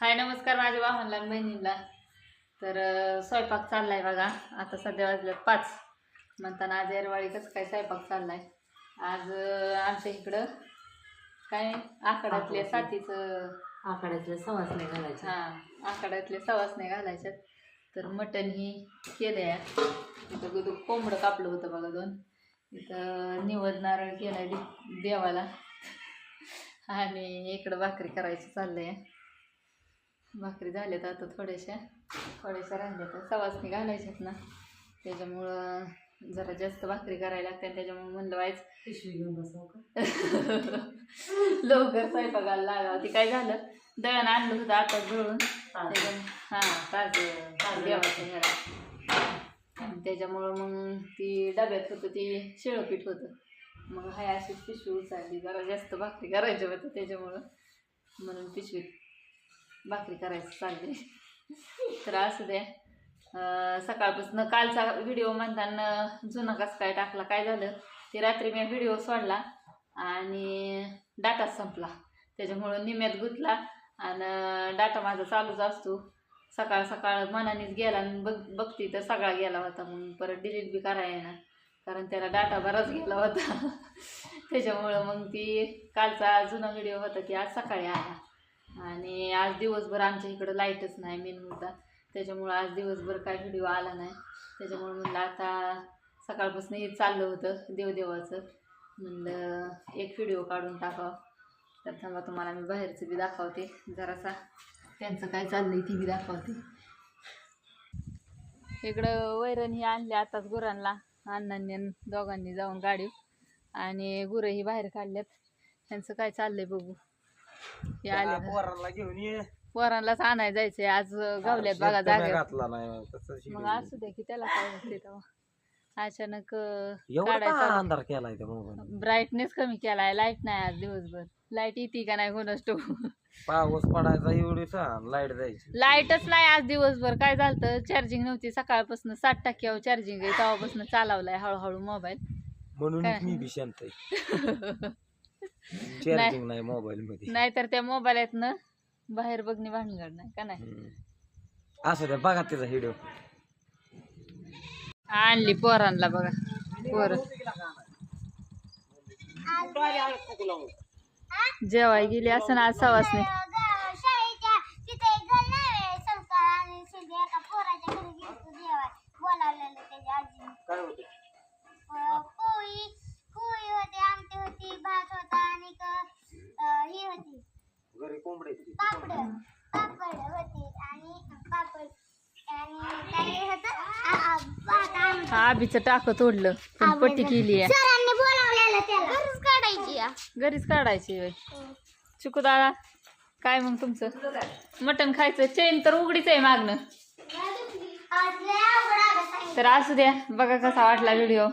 हाय नमस्कार माझ्या आणि बहिणींना तर स्वयंपाक चाललाय बघा. आता सध्या वाजल्यात पाच. म्हणताना आज एरवाळी कसं काय स्वयंपाक चाललाय. आज अं, आमच्या इकडं काय आकड्यातल्या साथीचं आकड्यातल्या सवास नाही घालायच्या. हां आकड्यातले सवासने घालायच्यात. तर मटण ही केलंय. इथं गुदू कोंबडं कापलं होतं बघा दोन. इथं निवड नारळ केलाय दे- देवाला. आणि इकडं भाकरी करायची चाललंय. भाकरी झाल्यात आता थोड्याशा. थोड्याशा राहिल्या तर सवासने घालायच्यात ना. त्याच्यामुळं जरा जास्त भाकरी करायला लागते आणि त्याच्यामुळे म्हणलं व्हायचं पिशवी घेऊन बसव का? लवकर स्वयंपाकाला लागावं. ते काय झालं दळण आणलं होतं आता त्याच्यामुळं हां ताजं. देवाचं त्याच्यामुळं मग ती डब्यात होतं ती शिळपीठ होतं. मग हाय अशीच पिशवी उचलली. जरा जास्त भाकरी करायची होतं त्याच्यामुळं. म्हणून पिशवीत भाकरी करायचं चालले तर असू द्या सकाळपासून कालचा व्हिडिओ म्हणताना जुना कसं काय टाकला काय झालं ते रात्री मी व्हिडिओ सोडला आणि डाटाच संपला. त्याच्यामुळं निम्यात गुंतला आणि डाटा माझा चालूच असतो. सकाळ सकाळ मनानेच गेला आणि बघ बघती तर सगळा गेला होता. मग परत डिलीट बी करायला ना कारण त्याला डाटा बराच गेला होता. त्याच्यामुळं मग ती कालचा जुना व्हिडिओ होता ती आज सकाळी आला. आणि आज दिवसभर आमच्या इकडं लाईटच नाही मेन मुद्दा. त्याच्यामुळं आज दिवसभर काय व्हिडिओ आला नाही. त्याच्यामुळं म्हणलं आता सकाळपासून हे चाललं होतं देवदेवाचं. म्हणलं एक व्हिडिओ काढून टाकावं. तर थांबा तुम्हाला मी बाहेरचं बी दाखवते. जरासा त्यांचं काय चाललंय ती बी दाखवते. इकडं वैरण ही आणली आताच गुरांना अण्णांनी दोघांनी जाऊन गाडी आणि गुरंही बाहेर काढल्यात. त्यांचं काय चाललंय बघू. हे आले पोरांना घेऊन ये. पोरांनाच आणायला जायचंय. आज गावल्यात बघा जागा घातला नाही तसंच मग. असू द्या की त्याला काय तेव्हा. अचानक अं, एवढा का काढायचा अंधार केलाय त्या मोबाईल ब्राईटनेस कमी केलाय. लाइट नाही आज दिवसभर. लाइट येते का नाही कोणाच तो. पाऊस पडायचा एवढी लाइट जायची लाईटच नाही आज दिवसभर. काय झालं चार्जिंग नव्हती. सकाळपासून साठ टक्क्यावर चार्जिंग आहे. तेव्हापासून चालवलाय हळूहळू मोबाईल म्हणून काय? मी आहे. चार्जिंग नाही. मोबाईल मध्ये नाहीतर त्या मोबाईलातनं बाहेर बघणे भानगड नाही का नाही? हम्म. असं द्या बघा त्याचा व्हिडिओ आणली पोरांना बघा. पोर. जेवाय गेली असं ना आज सवासने. कोंबडे. पापड पापड होती आणि पापड. हा आबीचं टाक तोडलं. पण पट्टी केली आहे. सरांनी बोलावलेलं त्याला. घरच काढायची या. घरीच काढायची होय. चिकू दादा काय मग तुमचं? मटण खायचं. चेन तर उघडीच आहे मागणं. तर असू द्या बघा कसा वाटला व्हिडिओ.